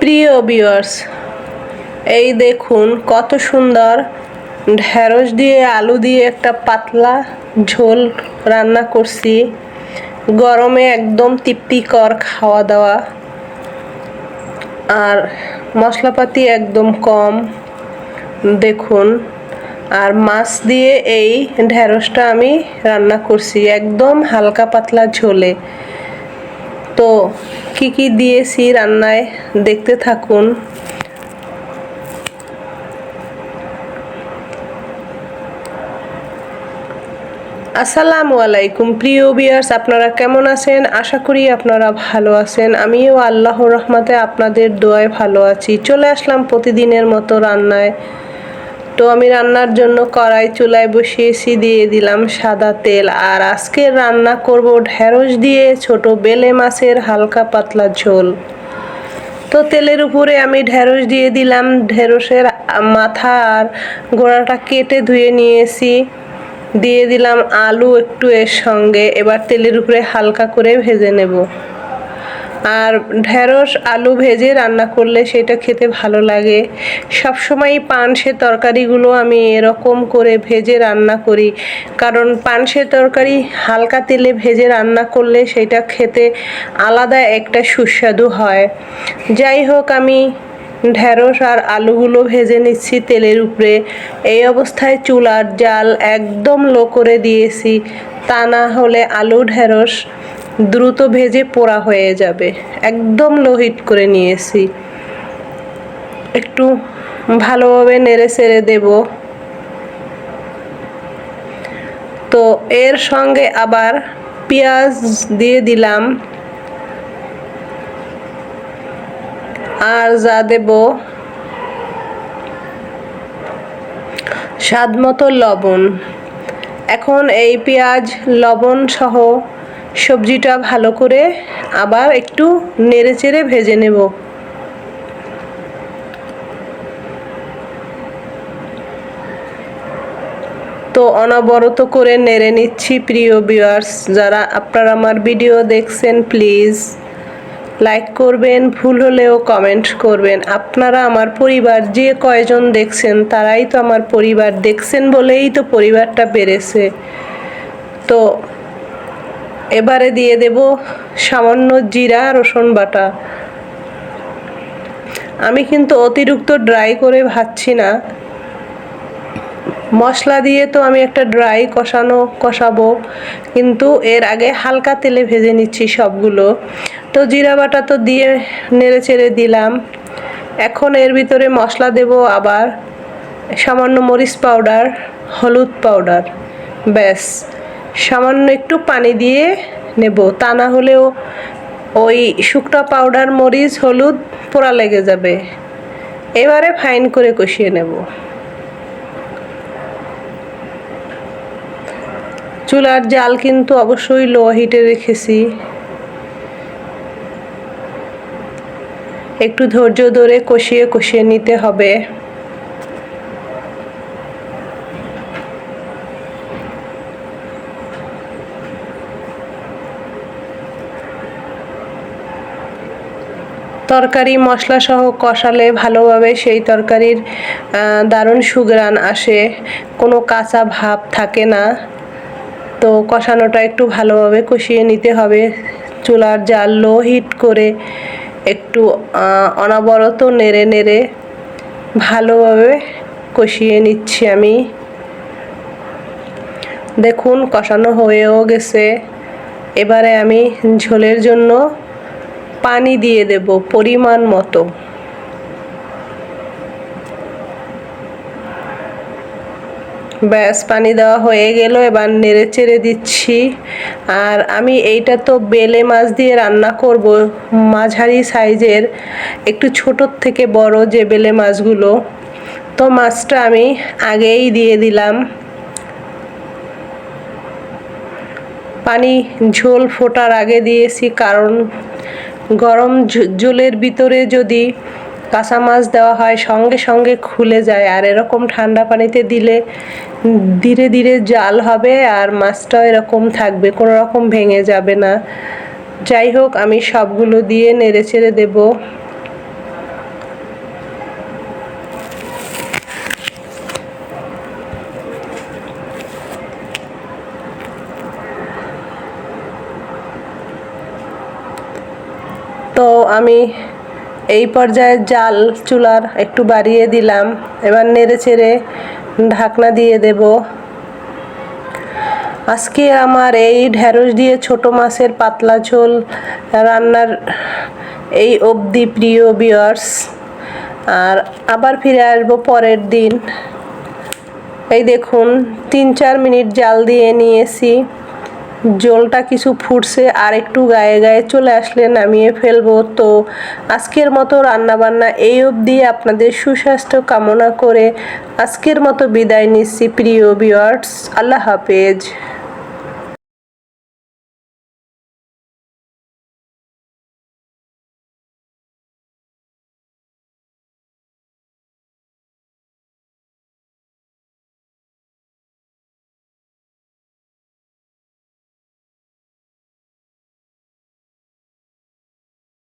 প্রিয় ভিউয়ার্স এই দেখুন কত সুন্দর ঢেঁড়স দিয়ে, আলু দিয়ে একটা পাতলা ঝোল রান্না করছি। গরমে একদম তৃপ্তিকর খাওয়া দাওয়া। আর মশলাপাতি একদম কম, দেখুন। আর মাছ দিয়ে এই ঢেঁড়সটা আমি রান্না করছি একদম হালকা পাতলা ঝোলে। তো কি কি দিয়েছি রান্নায় দেখতে থাকুন। আসসালামু আলাইকুম, প্রিয় বিয়ার্স আপনারা কেমন আছেন? আশা করি আপনারা ভালো আছেন। আমিও আল্লাহর রহমতে আপনাদের দোয়ায় ভালো আছি। চলে আসলাম প্রতিদিনের মতো রান্নায়। তো আমি রান্নার জন্য কড়াই চুলায় বসিয়েছি, দিয়ে দিলাম সাদা তেল। আর আজকে রান্না করব ঢেঁড়স দিয়ে ছোট বেলে মাছের হালকা পাতলা ঝোল। তো তেলের উপরে আমি ঢেঁড়স দিয়ে দিলাম। ঢেঁড়সের মাথা আর গোড়াটা কেটে ধুয়ে নিয়েছি। দিয়ে দিলাম আলু একটু এর সঙ্গে। এবার তেলের উপরে হালকা করে ভেজে নেব। আর ঢেঁড়স আলু ভেজে রান্না করলে সেটা খেতে ভালো লাগে। সবসময় পানসে তরকারিগুলো আমি এরকম করে ভেজে রান্না করি। কারণ পানসে তরকারি হালকা তেলে ভেজে রান্না করলে সেটা খেতে আলাদা একটা সুস্বাদু হয়। যাই হোক, আমি ঢেঁড়স আর আলুগুলো ভেজে নিচ্ছি তেলের উপরে। এই অবস্থায় চুলার জাল একদম লো করে দিয়েছি। তা না হলে আলু ঢেঁড়স দ্রুত ভেজে পোড়া হয়ে যাবে। একদম লো হিট করে নিয়েছি। একটু ভালোভাবে নেড়ে চেড়ে দেব। তো এর সঙ্গে আবার পেঁয়াজ দিয়ে দিলাম। আর যা দেব স্বাদ মতো লবণ। এখন এই পেঁয়াজ, লবণ সহ সবজিটা ভালো করে আবার একটু নেড়ে চেড়ে ভেজে নেব। তো অনবরত করে নেড়ে নিচ্ছি প্রিয় ভিউয়ার্স যারা আপনারা আমার ভিডিও দেখছেন প্লিজ লাইক করবেন, ভুল হলেও কমেন্ট করবেন। আপনারা আমার পরিবার, যে কয়জন দেখছেন, তারাই তো আমার পরিবার দেখছেন বলেই তো পরিবারটা বেড়েছে। তো এবারে দিয়ে দেব সামান্য জিরা, রসুন বাটা। আমি কিন্তু অতিরিক্ত ড্রাই করে ভাজছি না। মশলা দিয়ে তো আমি একটা ড্রাই কষানো, কষাবো। কিন্তু এর আগে হালকা তেলে ভেজে নিচ্ছি সবগুলো। তো জিরা বাটা তো দিয়ে নেড়ে চেড়ে দিলাম। এখন এর ভিতরে মশলা দেব আবার সামান্য মরিচ পাউডার হলুদ পাউডার ব্যাস। সামান্য একটু পানি দিয়ে নেব। তা না হলেও ওই শুকনো পাউডার, মরিচ, হলুদ পোড়া লেগে যাবে। এবারে ফাইন করে কষিয়ে নেব। চুলার জাল কিন্তু অবশ্যই লো হিটে রেখেছি। একটু ধৈর্য ধরে কষিয়ে কষিয়ে নিতে হবে। তরকারি মশলা সহ কষালে ভালোভাবে সেই তরকারির দারুণ সুগ্রান আসে। কোনো কাঁচা ভাব থাকে না। তো কষানোটা একটু ভালোভাবে কষিয়ে নিতে হবে। চুলার জাল লো হিট করে একটু অনবরত নেড়ে নেড়ে ভালোভাবে কষিয়ে নিচ্ছি আমি। দেখুন, কষানো হয়েও গেছে। এবারে আমি ঝোলের জন্য পানি দিয়ে দেব পরিমাণ মতো। ব্যাস, পানি দেওয়া হয়ে গেল, এবার নেড়ে চেড়ে দিচ্ছি। আর আমি এইটা তো বেলে মাছ দিয়ে রান্না করব, মাঝারি সাইজের, একটু ছোটোর থেকে বড় যে বেলে মাছগুলো। তো মাছটা আমি আগেই দিয়ে দিলাম। পানি ঝোল ফোটার আগে দিয়েছি, কারণ গরম জলের ভিতরে যদি কাঁচা মাছ দেওয়া হয়, সঙ্গে সঙ্গে খুলে যায়। আর এরকম ঠান্ডা পানিতে দিলে ধীরে ধীরে জাল হবে আর মাছটাও এরকম থাকবে, কোনো রকম ভেঙে যাবে না। যাই হোক, আমি সবগুলো দিয়ে নেড়ে চেড়ে দেবো। তো আমি এই পর্যায়ে জাল, চুলার একটু বাড়িয়ে দিলাম। এবার নেড়ে চেড়ে ঢাকনা দিয়ে দেব। আজকে আমার এই ঢ্যাঁড়স দিয়ে ছোট মাছের পাতলা ঝোল রান্নার এই অবধি প্রিয় বিয়ার্স আর আবার ফিরে আসব পরের দিন। এই দেখুন, তিন চার মিনিট জাল দিয়ে নিয়েছি। জলটা কিছু ফুটছে আর একটু গায়ে গায়ে চলে আসলে নামিয়ে ফেলব। তো আজকের মতো রান্নাবান্না এই অবধি। আপনাদের সুস্বাস্থ্য কামনা করে আজকের মতো বিদায় নিচ্ছি প্রিয় বিয়ার্স আল্লাহ হাফেজ।